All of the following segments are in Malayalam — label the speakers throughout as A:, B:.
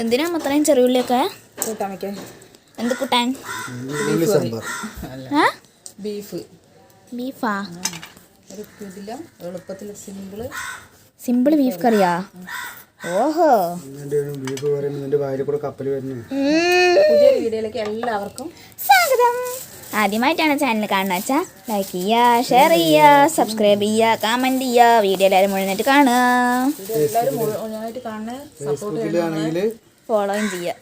A: എന്തിനാ അത്രയും ചെറിയുള്ളിയൊക്കെ
B: കൂട്ടാൻ വയ്ക്കാൻ
A: എന്ത് കൂട്ടാൻ?
B: ബീഫ്
A: ബീഫാ.
B: എളുപ്പത്തിൽ സിമ്പിൾ
A: സിമ്പിൾ ബീഫ് കറിയാ? ഓഹോ.
C: ബീഫ് നിന്റെ ഭാര്യ കൂടെ കപ്പൽ വരുന്നു.
B: പുതിയൊരു വീഡിയോയിലേക്ക് എല്ലാവർക്കും
A: സ്വാഗതം. ആദ്യമായിട്ടാണ് ചാനൽ കാണുന്നത് വെച്ചാൽ ലൈക്ക് ചെയ്യുക ഷെയർ ചെയ്യുക സബ്സ്ക്രൈബ് ചെയ്യുക കമന്റ് ചെയ്യുക വീഡിയോ എല്ലാവരും മുഴുവനായിട്ട് കാണുക. ഫോളോയും ചെയ്യുക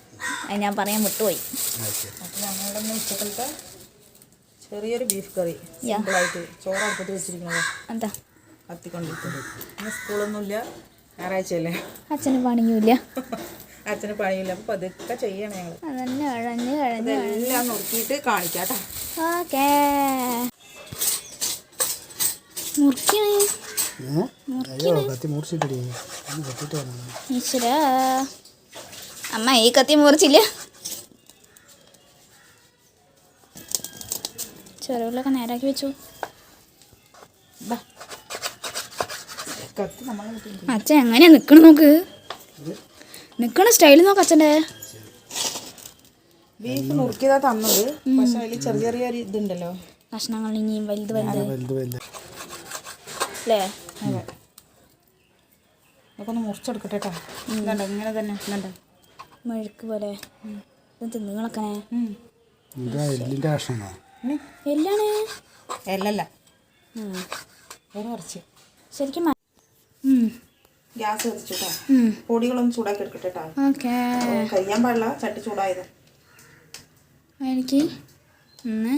A: അത് ഞാൻ പറയാൻ വിട്ടുപോയി.
B: അപ്പോൾ ഞങ്ങളുടെ ഉച്ചക്കലത്തെ ചെറിയൊരു ബീഫ് കറി. സിമ്പിളായിട്ട് ചോറ് അടുപ്പത്ത് വെച്ചിരിക്കുന്നത്.
A: എന്താ?
B: കത്തിക്കൊണ്ടിരിക്കുന്നത് ഇന്ന് സ്കൂളൊന്നുമില്ല. ഞായറാഴ്ചയല്ലേ?
A: അച്ഛന് പണിയുമില്ല.
B: അച്ഛന് പണിയില്ല. അപ്പൊ പതുക്കെ ചെയ്യണം ഞങ്ങൾ
A: അതന്നെ കഴിഞ്ഞ് കഴിഞ്ഞ്
B: ഇതെല്ലാം നോക്കിയിട്ട് കാണിക്കാം
A: ഓക്കേ. മുറിക്കണേ.
C: അയ്യോ കത്തി മുറിച്ചിട്ടിടി ഒന്ന് കത്തിട്ട്
A: ഈശ്വര. അമ്മ ഈ കത്തി മുറിച്ചില്ല. ചെറുവിലൊക്കെ നേരാക്കി വെച്ചു. അച്ഛൻ എങ്ങനെയാ നിക്കണ നോക്ക്? നിക്കണ സ്റ്റൈൽ നോക്ക് അച്ഛന്റെ.
B: ബീഫ് നുറുക്കിയതാ തന്നത്. പക്ഷെ അതിൽ ചെറിയ ചെറിയ ഒരു ഇതുണ്ടല്ലോ.
A: കഷ്ണങ്ങൾ ഇനിയും വലുത് അല്ലേ
B: ഒന്ന് മുറിച്ചെടുക്കട്ടെ കേട്ടോ ഇങ്ങനെ തന്നെ ഇതുണ്ടോ.
A: മെഴുക്ക് പോലെ
C: എല്ലിന്റെ
A: എല്ലാണ്?
B: എല്ലല്ല. വേറെ കുറച്ച്.
A: ശരിക്കും
B: ഗ്യാസ് പൊടികളൊന്നും ചൂടാക്കി എടുക്കട്ടെ കേട്ടോ
A: ഓക്കേ.
B: കഴിയാൻ പാടില്ല. ചട്ടി ചൂടായത്.
A: എനിക്ക് ഒന്ന്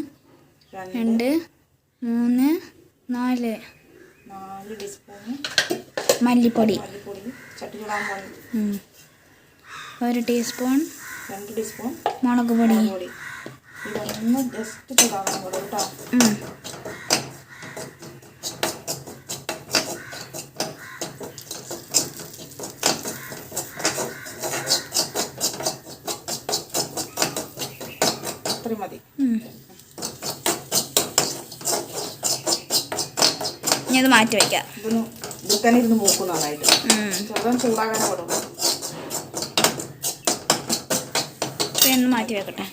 B: രണ്ട്
A: മൂന്ന് നാല്. മല്ലിപ്പൊടി.
B: മല്ലിപ്പൊടി. ചട്ടി പാടില്ല
A: ഉം. ഒരു ടീസ്പൂൺ
B: രണ്ട് ടീസ്പൂൺ
A: മുളക് പൊടി.
B: ഇതൊന്ന് ജസ്റ്റ് ചൂടാക്കാൻ കൂടെ കേട്ടോ
A: ഉം.
B: അത്രയും മതി.
A: ഇനി അത് മാറ്റി വയ്ക്കാം
B: ഇതൊന്ന് ഇതൊക്കെ ഇരുന്ന് മൂക്കും നന്നായിട്ട്. ചൂടാകാനേ പാടുള്ളൂ
A: ഒന്ന് മാറ്റി വെക്കട്ടെ.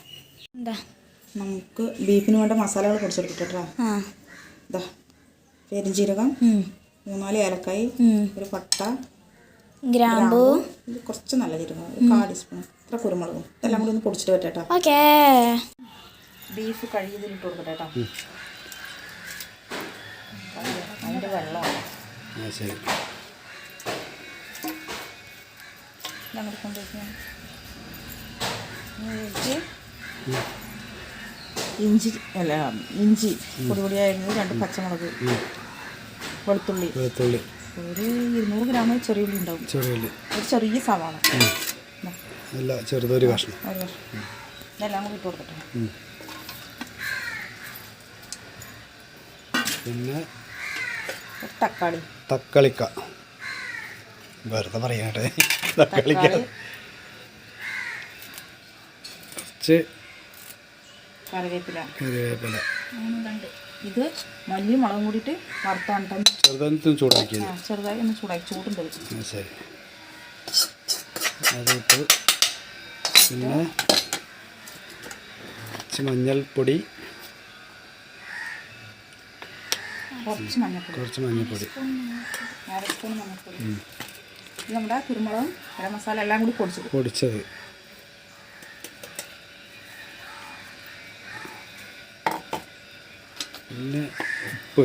A: എന്താ?
B: നമുക്ക് ബീഫിന് വേണ്ട മസാലകൾ പൊടിച്ചെടുക്കട്ടെ എന്താ
A: ആ.
B: ഇതാ പെരിഞ്ജീരകം മൂന്നാൽ ഏലക്കായി ഒരു പട്ട
A: ഗ്രാമ്പൂ.
B: കുറച്ച് നല്ല ജീരകം ഒരു കാൽ ടീസ്പൂൺ ഇത്ര കുരുമുളകും. ഇതെല്ലാം കൂടി ഒന്ന് പൊടിച്ചിട്ട് പറ്റേട്ടോ
A: ഓക്കേ.
B: ബീഫ് കഴുകിയതിലിട്ട് കൊടുക്കട്ടെ കേട്ടോ. അതിന്റെ വെള്ളമാണ്.
C: ആ ശരി.
B: ഞങ്ങൾ ഇഞ്ചി. അല്ല ഇഞ്ചി പൊടിപൊടിയായിരുന്നു. രണ്ട് പച്ചമുളക് വെളുത്തുള്ളി.
C: വെളുത്തുള്ളി.
B: ഒരു ഇരുന്നൂറ് ഗ്രാം ചെറിയ ഉള്ളി ഉണ്ടാവും.
C: ചെറിയുള്ളി
B: ഒരു ചെറിയ സവാള
C: നല്ല ചെറുതൊരു കഷ്ണം.
B: ഒരു കഷ്ണം. ഇതെല്ലാം കൂടി ഇട്ട് കൊടുക്കട്ടെ
C: പിന്നെ
B: തക്കാളി.
C: തക്കാളിക്ക. വെറുതെ പറയാട്ടെ തക്കളിക്ക.
B: തക്കാളി.
C: കുറച്ച്
B: കറിവേപ്പില.
C: കറിവേപ്പില.
B: ഇത് മല്ലി മുളകും കൂടിയിട്ട് വറുത്താണ് ചെറുതായി ഒന്ന് ചൂടാക്കി. ചൂടുണ്ട്.
C: ശരി. അതിട്ട് പിന്നെ കുറച്ച് മഞ്ഞൾപ്പൊടി.
B: കുറച്ച് മഞ്ഞൾപ്പൊടി. നമ്മുടെ കുരുമുളകും ഗരം മസാല എല്ലാം കൂടി പൊടിച്ചത്.
C: പൊടിച്ചത്. പിന്നെ ഉപ്പ്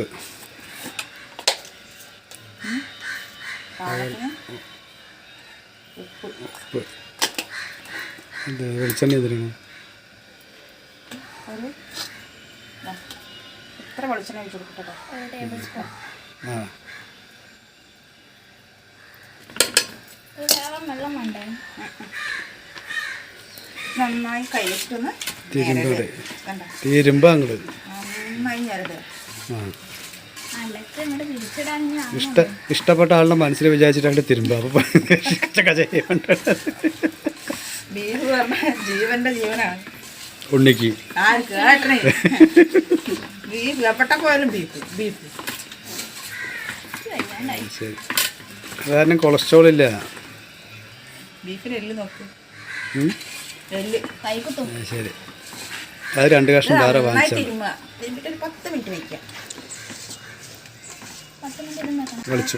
B: ഉപ്പ്.
C: ഉപ്പ്. ഇത് വെളിച്ചെണ്ണ
B: എതിരാണ്
C: ആ.
B: നന്നായി
C: തീരുമ്പോൾ അങ്ങോട്ട് ഇഷ്ട ഇഷ്ടപ്പെട്ട ആളുടെ മനസ്സിൽ വിചാരിച്ചിട്ടാണ് തിരുമ്പ
B: അപ്പൊ ജീവന്റെ ജീവനാണ്.
C: ഉണ്ണിക്ക്.
B: ബീഫ് പോയാലും ബീഫ് ബീഫ്.
C: ശരി. കാരണം കൊളസ്ട്രോൾ ഇല്ല.
B: ബീഫിന് എല്ല് നോക്ക്.
C: ശരി. അത് രണ്ട് കഷ്ണം വേറെ
B: വാങ്ങിച്ചു പത്ത് മിനിറ്റ്.
C: വിളിച്ചു.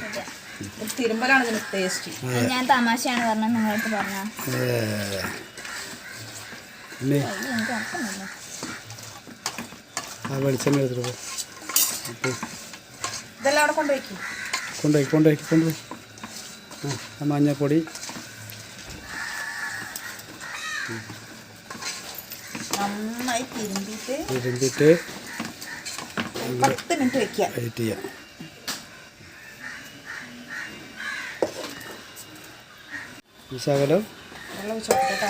B: ഒരു തിരുമ്പലാണ് ഇതിന് ടേസ്റ്റ്
A: ഞാൻ തമാശയാണ് പറഞ്ഞത് നിങ്ങൾക്ക്
C: ആ വെളിച്ചെണ്ണ എടുത്തിട്ട്
B: ഇതെല്ലാം അവിടെ
C: കൊണ്ടുപോയി കൊണ്ടുപോയി കൊണ്ടുപോയി. ആ ആ മഞ്ഞപ്പൊടി. ഇരുന്നിട്ട്
B: പത്ത് മിനിറ്റ് വെക്കുക.
C: വെയിറ്റ് ചെയ്യാം. ഈ ശകലം
B: വെള്ളം ഒഴിച്ച് കൊടുക്കട്ടെ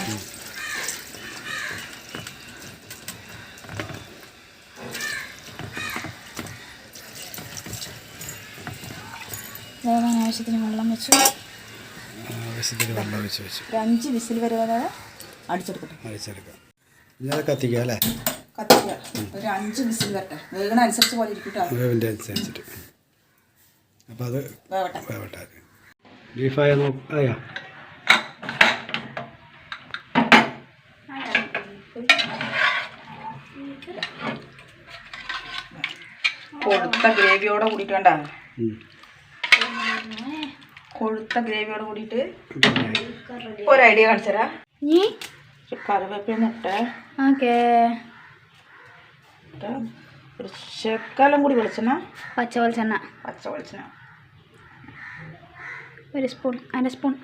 A: വേവാൻ ആവശ്യത്തിന് വെള്ളം വെച്ചു.
C: ആവശ്യത്തിന് വെള്ളം ഒഴിച്ച് വെച്ചു.
B: ഒരു അഞ്ച് വിസിൽ വരെ വരെ അടിച്ചെടുക്കട്ടെ.
C: അഴിച്ചെടുക്കാം ഇനി അത് കത്തിക്കുക അല്ലേ?
B: കത്തിക്കുക. ഒരു അഞ്ച് വിസിൽ വരട്ടെ വേഗണ അനുസരിച്ച് പോലെ ഇരിക്കട്ടോ.
C: വേവിന്റെ അനുസരിച്ചിട്ട്. അപ്പോൾ അത്
B: വേവട്ടെ.
C: വേവട്ടെ. ബീഫായ നോക്ക് ആയാ.
B: കൊഴുത്ത ഗ്രേവിയോടെ കൂടിയിട്ട് വേണ്ട. കൊഴുത്ത ഗ്രേവിയോടെ കൂടിയിട്ട് ഒരു ഐഡിയ കാണിച്ചരാ
A: നീ
B: കറിവേപ്പില ഇട്ട്
A: ഓക്കേ.
B: ഒരു ശക്കാലം കൂടി വെളിച്ചെണ്ണ.
A: പച്ച വെളിച്ചെണ്ണ.
B: പച്ച വെളിച്ചെണ്ണ.
A: ഒരു സ്പൂൺ അര സ്പൂൺ.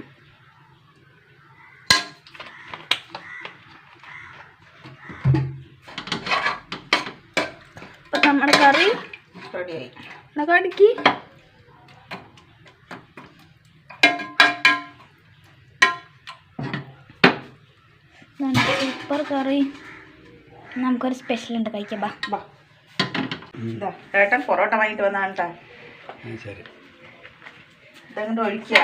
A: നമ്മുടെ കറി
B: റെഡിയായി.
A: എന്നൊക്കെ കടിക്ക് സൂപ്പർ കറി. നമുക്കൊരു സ്പെഷ്യൽ ഉണ്ട് കഴിക്കാം ബാ.
B: ബാ. ഏട്ടൻ പൊറോട്ട വാങ്ങിട്ട് വന്നാണ്
C: ശരി.
B: ഇതങ്ങോട്ട് ഒഴിക്കുക.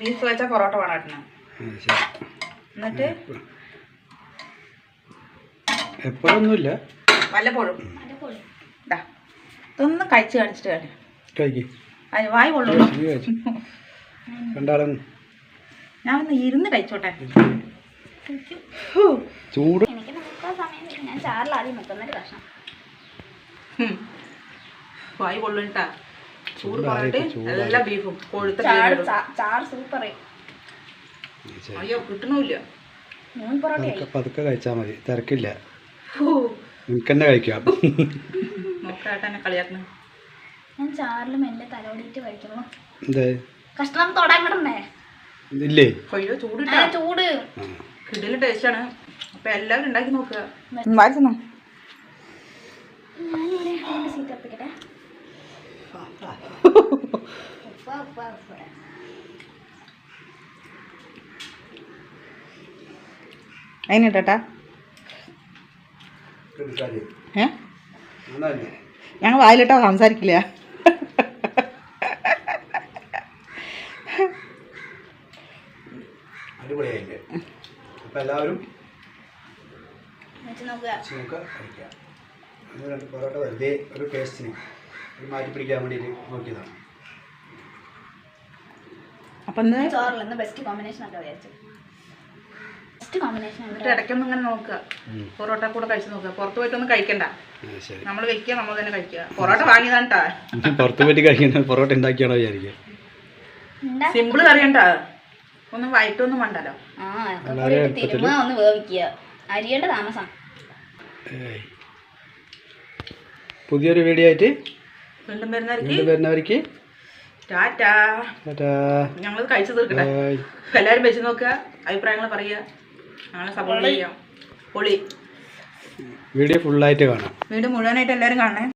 B: ബീഫ് വെച്ച പൊറോട്ട വേണം ഏട്ടന്. എന്നിട്ട്?
C: എപ്പോഴൊന്നുമില്ല.
B: വല്ലപ്പോഴും. ഇതാ ഇതൊന്നും കഴിച്ച് കാണിച്ചിട്ട്
C: കഴിക്കും.
B: വായി കൊള്ളുള്ളൂ.
C: രണ്ടാളും
B: ഞാൻ ഒന്ന് ഇരുന്ന് കഴിച്ചോട്ടെ.
C: ചൂട്.
A: എനിക്ക് നോക്കാൻ സമയം ഞാൻ ചാറിൽ ആദ്യം വെക്കുന്നൊരു കഷ്ണം.
B: വായി ചൂട് പറഞ്ഞിട്ട് എല്ലാ ബീഫും കൊഴുത്ത
A: ചാറ് സൂപ്പർ
B: അയ്യോ കിട്ടണില്ല.
A: മൂന്ന് പൊറോട്ടയായി
C: പതുക്കെ പതുക്കെ കഴിച്ചാൽ മതി. തിരക്കില്ല. നിനക്ക് തന്നെ കഴിക്കാം.
B: നോക്കാട്ടെ എന്നെ കളിയാക്കുന്നു
A: ഞാൻ ചാറിലും മെല്ലെ തലോടിയിട്ട്
C: കഴിക്കണം
A: കഷ്ണം തൊടാൻ കിടന്നേ
C: ഇല്ലേ?
B: അയ്യോ ചൂടിട്ടാ
A: ആ ചൂട്.
C: ആ
B: കിടിലും ടേസ്റ്റാണ് അപ്പൊ എല്ലാവരും ഉണ്ടാക്കി നോക്കുക. അതിനിട്ടാ ഞങ്ങൾ വായിലിട്ടാ സംസാരിക്കില്ല.
C: അടിപൊളിയായില്ലേ? അപ്പം എല്ലാവരും നമുക്ക് കഴിക്കാം അത് രണ്ട് പൊറോട്ട വെറുതെ ഒരു ടേസ്റ്റിന് ഒരു മാറ്റി പിടിക്കാൻ വേണ്ടിയിട്ട് നോക്കിയതാണ്.
B: അപ്പൊ
A: ചോറിൽ ബെസ്റ്റ് കോമ്പിനേഷൻ ഒക്കെ വിചാരിച്ചു
B: ഇടയ്ക്കൊന്നും ഇങ്ങനെ നോക്കുക. പൊറോട്ട കൂടെ കഴിച്ചു നോക്കുക. പുറത്ത് പോയിട്ടൊന്നും കഴിക്കണ്ട. നമ്മൾ വെക്കുക നമ്മൾ തന്നെ കഴിക്കുക. പൊറോട്ട വാങ്ങിയതാണ്
C: പുറത്ത് പോയിട്ട് കഴിക്കുന്ന പൊറോട്ട ഉണ്ടാക്കിയാണോ വിചാരിക്കുക?
B: സിമ്പിൾ കറിയണ്ട. ഒന്നും വൈകിട്ടൊന്നും വേണ്ടല്ലോ.
A: ആ തിരുമ ഒന്ന് വേവിക്കുക. അരിയുടെ താമസം.
C: പുതിയൊരു വീഡിയോ ആയിട്ട്
B: വീണ്ടും വരുന്നവർക്ക് ടാറ്റാ. ഞങ്ങൾ കഴിച്ചു തീർക്കട്ടെ.
C: എല്ലാരും
B: എല്ലാവരും വെച്ച് നോക്കുക അഭിപ്രായങ്ങൾ പറയുക. ഞങ്ങളെ സപ്പോർട്ട് ചെയ്യാം. പൊളി.
C: വീഡിയോ ഫുള്ളായിട്ട് കാണാം.
B: വീട് മുഴുവനായിട്ട് എല്ലാവരും കാണണേ.